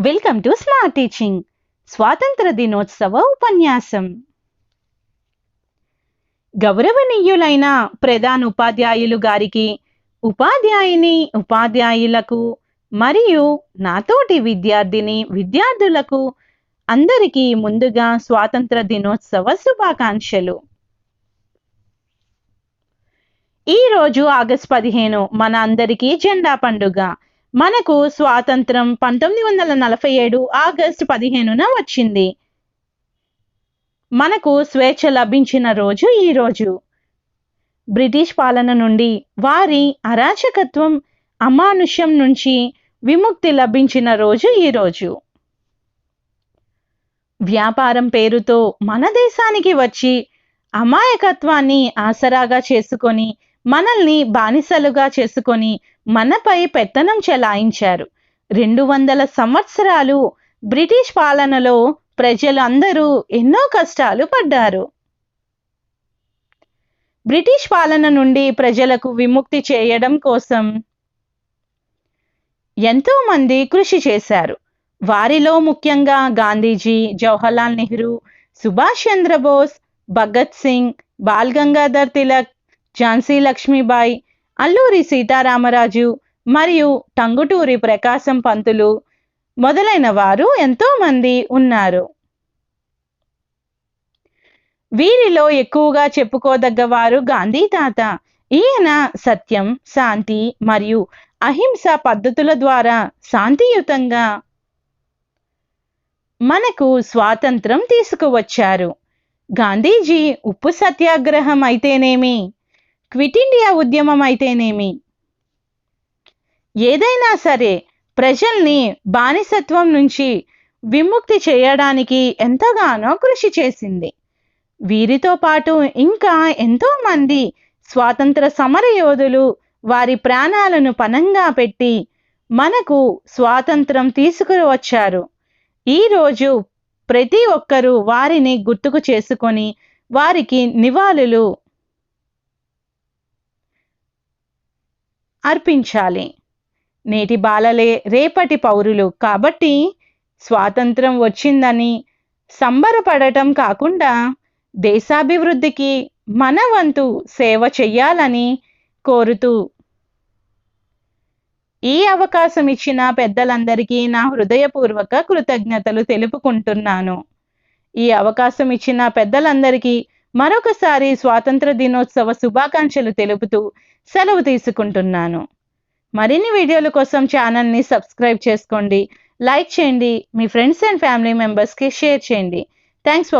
Welcome to smart teaching స్వాతంత్ర దినోత్సవ ఉపన్యాసం గౌరవనీయులైన ప్రధాన ఉపాధ్యాయులు గారికి ఉపాధ్యాయుని ఉపాధ్యాయులకు మరియు నాతోటి విద్యార్థిని విద్యార్థులకు అందరికీ ముందుగా స్వాతంత్ర దినోత్సవ శుభాకాంక్షలు ఈ రోజు ఆగస్ట్ పదిహేను మన అందరికీ జెండా పండుగ. మనకు స్వాతంత్రం పంతొమ్మిది వందల నలభై ఏడు ఆగస్టు పదిహేనున వచ్చింది. మనకు స్వేచ్ఛ లభించిన రోజు ఈ రోజు. బ్రిటిష్ పాలన నుండి వారి అరాచకత్వం అమానుష్యం నుంచి విముక్తి లభించిన రోజు ఈ రోజు. వ్యాపారం పేరుతో మన దేశానికి వచ్చి అమాయకత్వాన్ని ఆసరాగా చేసుకొని మనల్ని బానిసలుగా చేసుకొని మనపై పెత్తనం చెలాయించారు. రెండు వందల సంవత్సరాలు బ్రిటిష్ పాలనలో ప్రజలు అందరూ ఎన్నో కష్టాలు పడ్డారు. బ్రిటిష్ పాలన నుండి ప్రజలకు విముక్తి చేయడం కోసం ఎంతో మంది కృషి చేశారు. వారిలో ముఖ్యంగా గాంధీజీ జవహర్లాల్ నెహ్రూ సుభాష్ చంద్రబోస్ భగత్ సింగ్ బాల్ గంగాధర్ తిలక్ ఝాన్సీ లక్ష్మీబాయి అల్లూరి సీతారామరాజు మరియు టంగుటూరి ప్రకాశం పంతులు మొదలైన వారు ఎంతో మంది ఉన్నారు. వీరిలో ఎక్కువగా చెప్పుకోదగ్గవారు గాంధీ తాత. ఈయన సత్యం శాంతి మరియు అహింస పద్ధతుల ద్వారా శాంతియుతంగా మనకు స్వాతంత్రం తీసుకువచ్చారు. గాంధీజీ ఉప్పు సత్యాగ్రహం అయితేనేమి? క్విట్ ఇండియా ఉద్యమం అయితేనేమి? ఏదైనా సరే ప్రజల్ని బానిసత్వం నుంచి విముక్తి చేయడానికి ఎంతగానో కృషి చేసింది. వీరితో పాటు ఇంకా ఎంతోమంది స్వాతంత్ర సమర యోధులు వారి ప్రాణాలను పనంగా పెట్టి మనకు స్వాతంత్రం తీసుకువచ్చారు ఈరోజు ప్రతి ఒక్కరూ వారిని గుర్తుకు చేసుకొని వారికి నివాళులు అర్పించాలి. నేటి బాలలే రేపటి పౌరులు కాబట్టి స్వాతంత్రం వచ్చిందని సంబరపడటం కాకుండా దేశాభివృద్ధికి మన వంతు సేవ చెయ్యాలని కోరుతూ. ఈ అవకాశం ఇచ్చిన పెద్దలందరికీ నా హృదయపూర్వక కృతజ్ఞతలు తెలుపుకుంటున్నాను. ఈ అవకాశం ఇచ్చిన పెద్దలందరికీ మరొకసారి స్వాతంత్ర దినోత్సవ శుభాకాంక్షలు తెలుపుతూ సెలవు తీసుకుంటున్నాను. మరిన్ని వీడియోల కోసం ఛానల్ని సబ్స్క్రైబ్ చేసుకోండి లైక్ చేయండి మీ ఫ్రెండ్స్ అండ్ ఫ్యామిలీ మెంబర్స్కి షేర్ చేయండి. థ్యాంక్స్